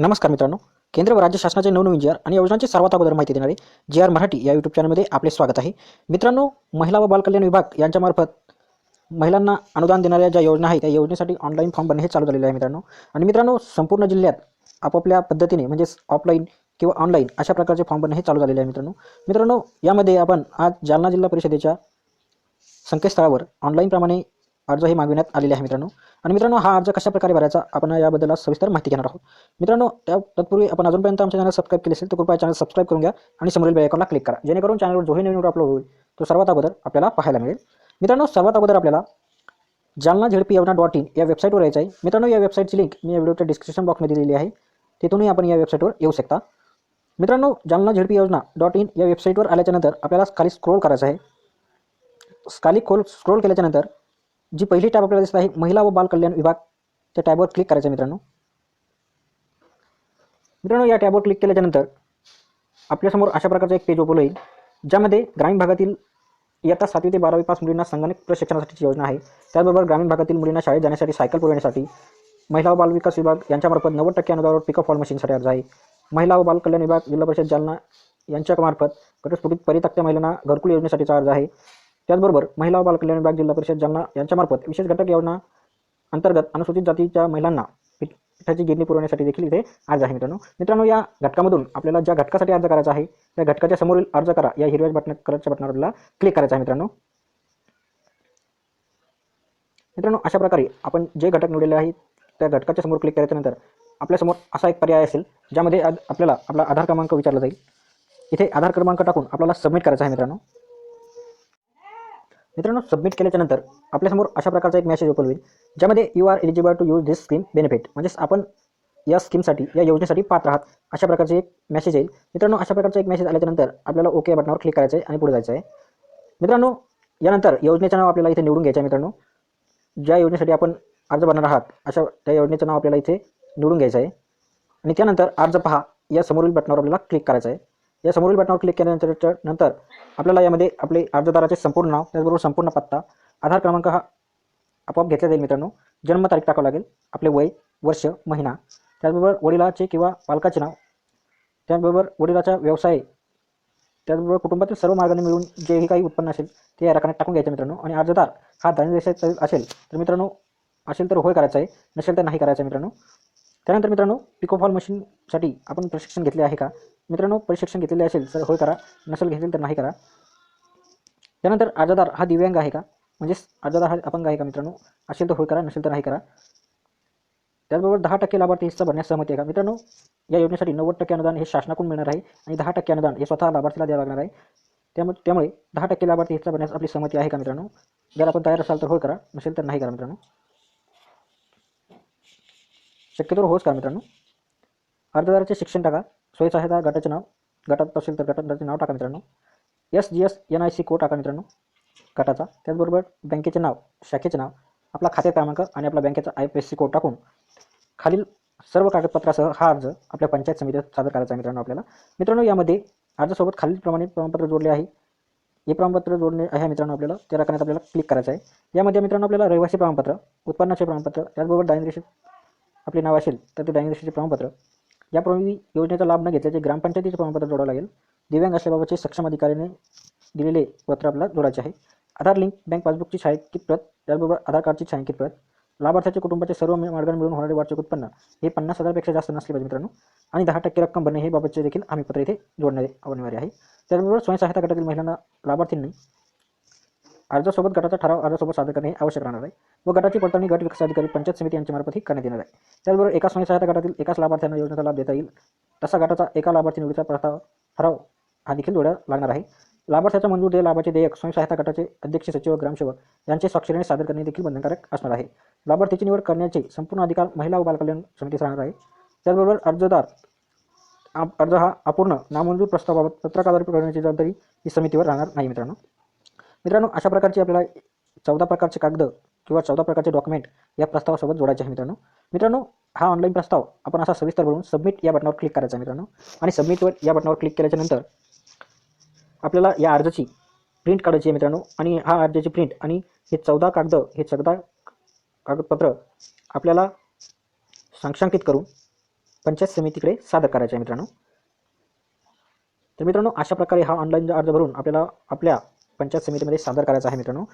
नमस्कार मित्रांनो. केंद्र व राज्य शासनाचे नवनवीन जी आर आणि योजनांची सर्वात अगोदर माहिती देणारे जी आर मराठी या यूट्यूब चॅनलमध्ये आपले स्वागत आहे. मित्रांनो महिला व बालकल्याण विभाग यांच्यामार्फत महिलांना अनुदान देणाऱ्या ज्या योजना आहेत त्या योजनेसाठी ऑनलाईन फॉर्म भरणे हे चालू झालेलं आहे मित्रांनो. आणि मित्रांनो संपूर्ण जिल्ह्यात आपापल्या पद्धतीने म्हणजेच ऑफलाईन किंवा ऑनलाईन अशा प्रकारचे फॉर्म भरणे हे चालू झालेले आहे मित्रांनो. मित्रांनो यामध्ये आपण आज जालना जिल्हा परिषदेच्या संकेतस्थळावर ऑनलाईनप्रमाणे अर्ज हे मागविण्यात आलेले आहे मित्रांनो. आणि मित्रांनो हा अर्ज कशा प्रकारे भरायचा आपण याबद्दल सविस्तर माहिती घेणार आहोत. मित्रांनो त्या तत्पूर्वी आपण अजूनपर्यंत आमच्या चॅनल सबस्क्राईब केले असेल तर कृपया चॅनल सबस्क्राईब करून घ्या आणि समोरील बेल क्लिक करा. जेणेकरून चॅनलवर जोही नवीन अपलोड होईल तो सर्वात अगोदर आपल्याला पाहायला मिळेल. मित्रांनो सर्वात अगोदर आपल्याला जालना झेडपी योजना डॉट इन या वेबसाईटवर यायचं आहे. मित्रांनो या वेबसाईटची लिंक मी या व्हिडिओच्या डिस्क्रिप्शन बॉक्समध्ये दिलेली आहे. तिथूनही आपण या वेबसाईटवर येऊ शकता. मित्रांनो जालना झेडपी योजना डॉट इन या वेबसाईटवर आल्याच्यानंतर आपल्याला खाली स्क्रोल करायचं आहे. खाली खोल स्क्रोल केल्याच्यानंतर जी पहिली टॅब आपल्याला दिसत आहे महिला व बाल कल्याण विभाग. त्या टॅबवर क्लिक करायचं आहे मित्रांनो. मित्रांनो या टॅबवर क्लिक केल्याच्यानंतर आपल्यासमोर अशा प्रकारचं एक पेज ओपन होईल ज्यामध्ये ग्रामीण भागातील इयत्ता सातवी ते बारावी पास मुलींना संगणक प्रशिक्षणासाठीची योजना आहे. त्याचबरोबर ग्रामीण भागातील मुलींना शाळेत जाण्यासाठी सायकल पुरवण्यासाठी महिला व बाल विकास विभाग यांच्यामार्फत नव्वद टक्के अनुदानावर पिकअप फॉल मशीनसाठी अर्ज आहे. महिला व बाल कल्याण विभाग जिल्हा परिषद जालना यांच्यामार्फत घटस्फोटित परितक्त्या महिलांना घरकुल योजनेसाठीचा अर्ज आहे. त्याचबरोबर महिला व बाल विभाग जिल्हा परिषद जालना यांच्यामार्फत विशेष घटक योजना अंतर्गत अनुसूचित जातीच्या महिलांना पीठ- पिठाची गिरणी पुरवण्यासाठी देखील इथे अर्ज आहे मित्रांनो. मित्रांनो या घटकामधून आपल्याला ज्या घटकासाठी अर्ज करायचा आहे त्या घटकाच्या समोरील अर्ज करा. या हिरव्या बटन कलरच्या बटनावर आपल्याला क्लिक करायचं आहे मित्रांनो. मित्रांनो अशा प्रकारे आपण जे घटक निवडलेले आहेत त्या घटकाच्या समोर क्लिक केल्यानंतर आपल्यासमोर असा एक पर्याय असेल ज्यामध्ये आपल्याला आपला आधार क्रमांक विचारला जाईल. इथे आधार क्रमांक टाकून आपल्याला सबमिट करायचा आहे मित्रांनो. मित्रांनो सबमिट केल्याच्यानंतर आपल्यासमोर अशा प्रकारचा एक मेसेज ओपन होईल ज्यामध्ये you are eligible to use this scheme benefit म्हणजेच आपण या स्कीमसाठी या योजनेसाठी पात्र आहात अशा प्रकारचे एक मेसेज येईल. मित्रांनो अशा प्रकारचा एक मेसेज आल्याच्यानंतर आपल्याला ओके बटनावर क्लिक करायचं आहे आणि पुढे जायचं आहे. मित्रांनो यानंतर योजनेचं नाव आपल्याला इथे निवडून घ्यायचं आहे मित्रांनो. ज्या योजनेसाठी आपण अर्ज भरणार आहात अशा त्या योजनेचं नाव आपल्याला इथे निवडून घ्यायचं आहे. आणि त्यानंतर अर्ज पहा या समोरील बटनावर आपल्याला क्लिक करायचं आहे. या समोरील बटनावर क्लिक केल्यानंतर नंतर आपल्याला यामध्ये आपले अर्जदाराचे संपूर्ण नाव त्याचबरोबर संपूर्ण पत्ता आधार क्रमांक हा आपोआप घेतला जाईल मित्रांनो. जन्मतारीख टाकावं लागेल आपले वय वर्ष महिना त्याचबरोबर वडिलाचे किंवा पालकाचे नाव त्याचबरोबर वडिलाचा व्यवसाय त्याचबरोबर कुटुंबातील सर्व मार्गाने मिळून जेही काही उत्पन्न असेल ते या रकाने टाकून घ्यायचं मित्रांनो. आणि अर्जदार हा दारिद्र्य असेल तर मित्रांनो असेल तर होय करायचं आहे नसेल तर नाही करायचं आहे मित्रांनो. त्यानंतर मित्रांनो पिकोफॉल मशीनसाठी आपण प्रशिक्षण घेतले आहे का? मित्रांनो प्रशिक्षण घेतलेले असेल तर होय करा. नसेल घेतले तर नाही करा. त्यानंतर अर्जदार हा दिव्यांग आहे का? म्हणजेच अर्जदार हा अपंग आहे का मित्रांनो? असेल तर होय करा नसेल तर नाही करा. त्याचबरोबर दहा टक्के लाभार्थी हिस्सा भरण्यास सहमती आहे का? मित्रांनो या योजनेसाठी नव्वद टक्के अनुदान हे शासनाकडून मिळणार आहे आणि दहा टक्के अनुदान हे स्वतः लाभार्थीला द्यावं लागणार आहे. त्यामुळे त्यामुळे दहा टक्के लाभार्थी हिस्सा भरण्यास आपली सहमती आहे का मित्रांनो? जर आपण तयार असाल तर होय करा नसेल तर नाही करा मित्रांनो. शक्यतोवर होच करा मित्रांनो. अर्जदाराचे शिक्षण टाका. स्वयंसहायता गटाचे नाव. गटात असेल तर गटाचे नाव टाका मित्रांनो. S G S N I C code टाका मित्रांनो. गटाचा. त्याचबरोबर बँकेचे नाव शाखेचे नाव आपला खाते क्रमांक आणि आपला बँकेचा I P S C code टाकून खालील सर्व कागदपत्रासह हा अर्ज आपल्या पंचायत समितीत सादर करायचा आहे मित्रांनो आपल्याला. मित्रांनो यामध्ये अर्जासोबत खालीलप्रमाणे प्रमाणपत्र जोडले आहे. हे प्रमाणपत्र जोडणे आहे मित्रांनो आपल्याला. त्या रकाने आपल्याला क्लिक करायचं आहे. यामध्ये मित्रांनो आपल्याला रहिवासी प्रमाणपत्र उत्पन्नाचे प्रमाणपत्र त्याचबरोबर दारिद्र्य आपले नाव असेल तर ते दारिद्र्य प्रमाणपत्र यापूर्वी योजनेचा लाभ न घेतल्याचे ग्रामपंचायतीचे प्रमाणपत्र जोडावं लागेल. दिव्यांग असल्याबाबतचे सक्षम अधिकाऱ्याने दिलेले पत्र आपल्याला जोडायचे आहे. आधार लिंक बँक पासबुकची छायांकित प्रत त्याचबरोबर आधार कार्डची छायांकित प्रत लाभार्थ्याच्या कुटुंबाचे सर्व मार्गाने मिळून होणारे वार्षिक उत्पन्न हे पन्नास हजारपेक्षा जास्त नसले पाहिजे मित्रांनो. आणि दहा टक्के रक्कम भरणे हे बाबतचे देखील आम्ही पत्र इथे जोडणे अनिवार्य आहे. त्याचबरोबर स्वयंसहायता गटातील महिलांना लाभार्थींनी अर्जासोबत गटाचा ठराव अर्जासोबत सादर करणे आवश्यक राहणार आहे. व गटाची पडताळणी गट विकास अधिकारी पंचायत समिती यांच्यामार्फत ही करण्यात येणार आहे. त्याचबरोबर एका स्वयंसहायता गटातील एकाच लाभार्थ्यांना योजनेचा लाभ देता येईल. तसा गटाचा एका लाभार्थी निवडीचा प्रस्ताव ठराव हा देखील जोड्या लागणार आहे. लाभार्थ्याचा मंजूर देय लाभाचे देयक स्वयंसहायता गटाचे अध्यक्ष सचिव ग्रामसेवक यांचे स्वाक्षरीने सादर करणे देखील बंधनकारक असणार आहे. लाभार्थीची निवड करण्याचे संपूर्ण अधिकार महिला व बालकल्याण समितीस राहणार आहे. त्याचबरोबर अर्जदार आप- अर्ज हा अपूर्ण नामंजूर प्रस्तावाबाबत पत्रकाद्वारे करण्याची जबाबदारी ही समितीवर राहणार नाही मित्रांनो. मित्रांनो अशा प्रकारची आपल्याला चौदा प्रकारचे कागद किंवा चौदा प्रकारचे डॉक्युमेंट या प्रस्तावासोबत जोडायचे आहे मित्रांनो. मित्रांनो हा ऑनलाईन प्रस्ताव आपण असा सविस्तर भरून सबमिट या बटनावर क्लिक करायचा आहे मित्रांनो. आणि सबमिटवर या बटनावर क्लिक केल्याच्यानंतर आपल्याला या अर्जाची प्रिंट काढायची आहे मित्रांनो. आणि हा अर्जाची प्रिंट आणि हे चौदा कागद हे चौदा कागदपत्र आपल्याला साक्षांकित करून पंचायत समितीकडे सादर करायचे आहे मित्रांनो. तर मित्रांनो अशा प्रकारे हा ऑनलाईन अर्ज भरून आपल्याला आपल्या पंचायत समितीमध्ये सादर करायचा आहे मित्रांनो.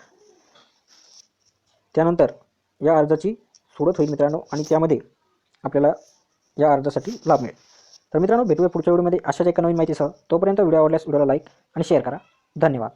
त्यानंतर या अर्जाची सोडत होईल मित्रांनो आणि त्यामध्ये आपल्याला या अर्जासाठी लाभ मिळेल. तर मित्रांनो भेटूया पुढच्या व्हिडिओमध्ये. अशाच एका नवीन माहितीसह तोपर्यंत व्हिडिओ आवडल्यास व्हिडिओला लाईक आणि शेअर करा. धन्यवाद.